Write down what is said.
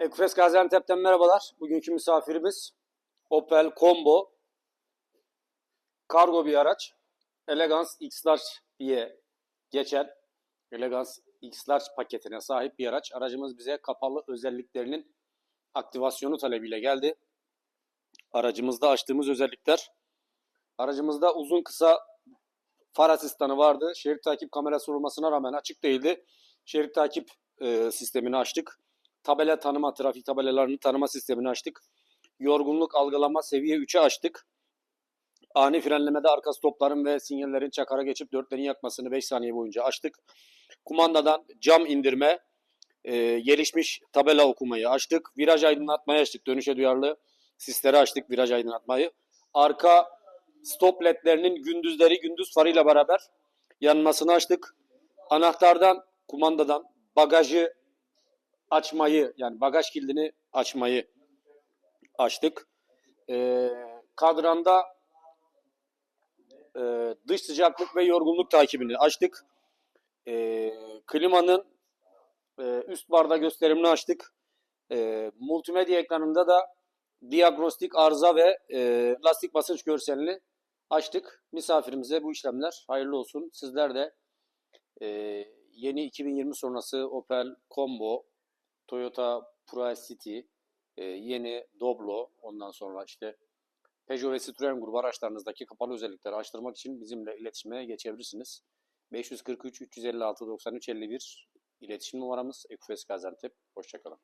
Ekufes Gaziantep'ten merhabalar. Bugünkü misafirimiz Opel Combo kargo bir araç. Elegance X-Large diye geçen Elegance X-Large paketine sahip bir araç. Aracımız bize kapalı özelliklerinin aktivasyonu talebiyle geldi. Aracımızda açtığımız özellikler aracımızda uzun kısa far asistanı vardı. Şerit takip kamerası olmasına rağmen açık değildi. Şerit takip e, sistemini açtık. Tabela tanıma, trafik tabelalarını tanıma sistemini açtık. Yorgunluk algılama seviye 3'e açtık. Ani frenlemede arka stopların ve sinyallerin çakara geçip dörtlerin yakmasını 5 saniye boyunca açtık. Kumandadan cam indirme, e, gelişmiş tabela okumayı açtık. Viraj aydınlatmayı açtık. Dönüşe duyarlı sisleri açtık viraj aydınlatmayı. Arka stop ledlerinin gündüzleri gündüz farıyla beraber yanmasını açtık. Anahtardan, kumandadan bagajı açmayı yani bagaj kilidini açmayı açtık. Ee, kadranda e, dış sıcaklık ve yorgunluk takibini açtık. Ee, klimanın e, üst barda gösterimini açtık. Ee, multimedya ekranında da diagnostik arıza ve e, lastik basınç görselini açtık. Misafirimize bu işlemler hayırlı olsun. Sizler de e, yeni 2020 sonrası Opel Combo, Toyota Prius City, e, yeni Doblo, ondan sonra işte Peugeot ve Citroen grubu araçlarınızdaki kapalı özellikleri açtırmak için bizimle iletişime geçebilirsiniz. 543 356 93 51 iletişim numaramız Ekufes Gaziantep. Hoşçakalın.